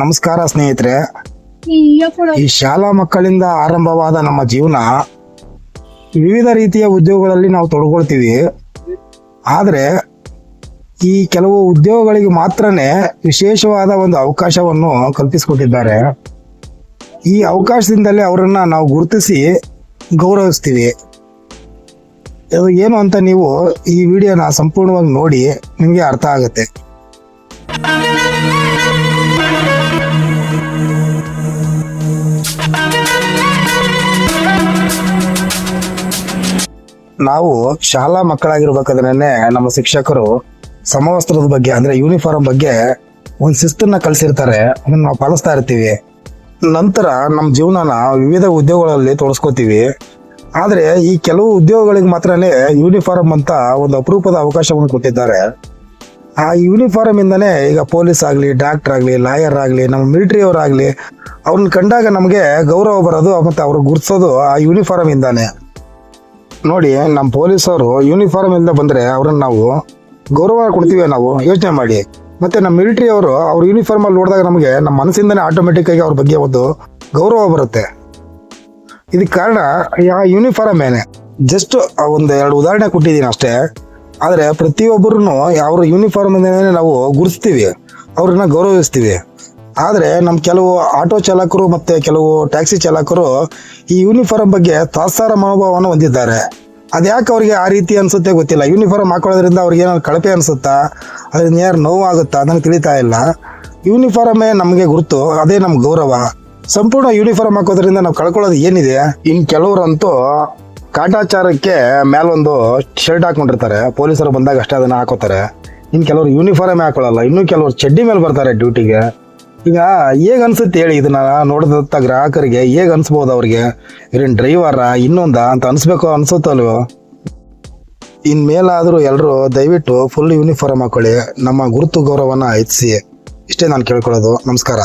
ನಮಸ್ಕಾರ ಸ್ನೇಹಿತರೆ. ಈ ಶಾಲಾ ಮಕ್ಕಳಿಂದ ಆರಂಭವಾದ ನಮ್ಮ ಜೀವನ ವಿವಿಧ ರೀತಿಯ ಉದ್ಯೋಗಗಳಲ್ಲಿ ನಾವು ತೊಡಗೊಳ್ತೀವಿ. ಆದರೆ ಈ ಕೆಲವು ಉದ್ಯೋಗಗಳಿಗೆ ಮಾತ್ರನೇ ವಿಶೇಷವಾದ ಒಂದು ಅವಕಾಶವನ್ನು ಕಲ್ಪಿಸಿಕೊಟ್ಟಿದ್ದಾರೆ. ಈ ಅವಕಾಶದಿಂದಲೇ ಅವರನ್ನು ನಾವು ಗುರುತಿಸಿ ಗೌರವಿಸ್ತೀವಿ. ಅದು ಏನು ಅಂತ ನೀವು ಈ ವಿಡಿಯೋನ ಸಂಪೂರ್ಣವಾಗಿ ನೋಡಿ ನಿಮಗೆ ಅರ್ಥ ಆಗುತ್ತೆ. ನಾವು ಶಾಲಾ ಮಕ್ಕಳಾಗಿರ್ಬೇಕಾದ್ರೇನೆ ನಮ್ಮ ಶಿಕ್ಷಕರು ಸಮವಸ್ತ್ರದ ಬಗ್ಗೆ, ಅಂದ್ರೆ ಯೂನಿಫಾರ್ಮ್ ಬಗ್ಗೆ ಒಂದು ಶಿಸ್ತನ್ನ ಕಲಿಸಿರ್ತಾರೆ ಅದನ್ನ ನಾವು ಪಾಲಿಸ್ತಾ ಇರ್ತೀವಿ. ನಂತರ ನಮ್ಮ ಜೀವನನ ವಿವಿಧ ಉದ್ಯೋಗಗಳಲ್ಲಿ ತೋರಿಸ್ಕೋತೀವಿ ಆದರೆ ಈ ಕೆಲವು ಉದ್ಯೋಗಗಳಿಗೆ ಮಾತ್ರನೇ ಯೂನಿಫಾರ್ಮ್ ಅಂತ ಒಂದು ಅಪರೂಪದ ಅವಕಾಶವನ್ನು ಕೊಟ್ಟಿದ್ದಾರೆ. ಆ ಯೂನಿಫಾರ್ಮ್ ಇಂದನೇ ಈಗ ಪೊಲೀಸ್ ಆಗಲಿ ಡಾಕ್ಟರ್ ಆಗಲಿ ಲಾಯರ್ ಆಗಲಿ, ನಮ್ಮ ಮಿಲಿಟರಿಯವರಾಗಲಿ ಅವ್ರನ್ನ ಕಂಡಾಗ ನಮಗೆ ಗೌರವ ಬರೋದು ಮತ್ತು ಅವ್ರಿಗೆ ಗುರ್ತಿಸೋದು ಆ ಯೂನಿಫಾರ್ಮ್ ಇಂದಾನೆ. ನೋಡಿ ನಮ್ಮ ಪೊಲೀಸರು ಯೂನಿಫಾರ್ಮ್ ಇಂದ ಬಂದರೆ ಅವ್ರನ್ನ ನಾವು ಗೌರವ ಕೊಡ್ತೀವಿ ನಾವು ಯೋಚನೆ ಮಾಡಿ. ಮತ್ತೆ ನಮ್ಮ ಮಿಲಿಟ್ರಿ ಅವರು ಅವ್ರ ಯೂನಿಫಾರ್ಮ್ ಅಲ್ಲಿ ನೋಡಿದಾಗ ನಮಗೆ ನಮ್ಮ ಮನಸ್ಸಿಂದನೇ ಆಟೋಮೆಟಿಕ್ಕಾಗಿ ಅವ್ರ ಬಗ್ಗೆ ಒಂದು ಗೌರವ ಬರುತ್ತೆ. ಇದಕ್ಕೆ ಕಾರಣ ಆ ಯೂನಿಫಾರ್ಮ್ ಏನೇ. ಜಸ್ಟ್ ಒಂದು ಎರಡು ಉದಾಹರಣೆ ಕೊಟ್ಟಿದ್ದೀನಿ ಅಷ್ಟೇ. ಆದರೆ ಪ್ರತಿಯೊಬ್ಬರೂ ಅವ್ರ ಯೂನಿಫಾರ್ಮ್ ನಾವು ಗುರುತಿಸ್ತೀವಿ. ಅವ್ರನ್ನ ಗೌರವಿಸ್ತೀವಿ. ಆದರೆ ನಮ್ಮ ಕೆಲವು ಆಟೋ ಚಾಲಕರು ಮತ್ತು ಕೆಲವು ಟ್ಯಾಕ್ಸಿ ಚಾಲಕರು ಈ ಯೂನಿಫಾರ್ಮ್ ಬಗ್ಗೆ ತಾತ್ಸಾರ ಮನೋಭಾವವನ್ನು ಹೊಂದಿದ್ದಾರೆ. ಅದ್ಯಾಕೆ ಅವ್ರಿಗೆ ಆ ರೀತಿ ಅನ್ಸುತ್ತೆ ಗೊತ್ತಿಲ್ಲ. ಯೂನಿಫಾರ್ಮ್ ಹಾಕೊಳ್ಳೋದ್ರಿಂದ ಅವ್ರಿಗೆ ಏನಾದ್ರು ಕಳಪೆ ಅನ್ಸುತ್ತಾ? ಅದರಿಂದ ಯಾರು ನೋವಾಗುತ್ತಾ? ನನಗೆ ತಿಳಿತಾ ಇಲ್ಲ. ಯೂನಿಫಾರ್ಮೇ ನಮಗೆ ಗುರುತು, ಅದೇ ನಮ್ಮ ಗೌರವ. ಸಂಪೂರ್ಣ ಯೂನಿಫಾರ್ಮ್ ಹಾಕೋದ್ರಿಂದ ನಾವು ಕಳ್ಕೊಳ್ಳೋದು ಏನಿದೆ? ಇನ್ನು ಕೆಲವರಂತೂ ಕಾಟಾಚಾರಕ್ಕೆ ಮೇಲೊಂದು ಶರ್ಟ್ ಹಾಕೊಂಡಿರ್ತಾರೆ. ಪೊಲೀಸರು ಬಂದಾಗ ಅಷ್ಟೇ ಅದನ್ನ ಹಾಕೋತಾರೆ. ಇನ್ನು ಕೆಲವರು ಯೂನಿಫಾರ್ಮೇ ಹಾಕೊಳ್ಳಲ್ಲ. ಇನ್ನೂ ಕೆಲವರು ಚಡ್ಡಿ ಮೇಲೆ ಬರ್ತಾರೆ ಡ್ಯೂಟಿಗೆ ಈಗ ಹೇಗೆ ಅನ್ಸುತ್ತೆ ಹೇಳಿ ಇದನ್ನ ನೋಡಿದಂಥ ಗ್ರಾಹಕರಿಗೆ ಹೇಗೆ ಅನ್ಸ್ಬೋದು ಅವ್ರಿಗೆ? ಇರೇನು ಡ್ರೈವರ ಇನ್ನೊಂದ ಅಂತ ಅನ್ಸ್ಬೇಕು ಅನ್ಸುತ್ತಲ್ವೋ? ಇನ್ಮೇಲಾದರೂ ಎಲ್ಲರೂ ದಯವಿಟ್ಟು ಫುಲ್ ಯೂನಿಫಾರ್ಮ್ ಹಾಕೊಳ್ಳಿ. ನಮ್ಮ ಗುರುತು ಗೌರವನ ಹೆಚ್ಚಿಸಿ. ಇಷ್ಟೇ ನಾನು ಕೇಳ್ಕೊಳ್ಳೋದು. ನಮಸ್ಕಾರ.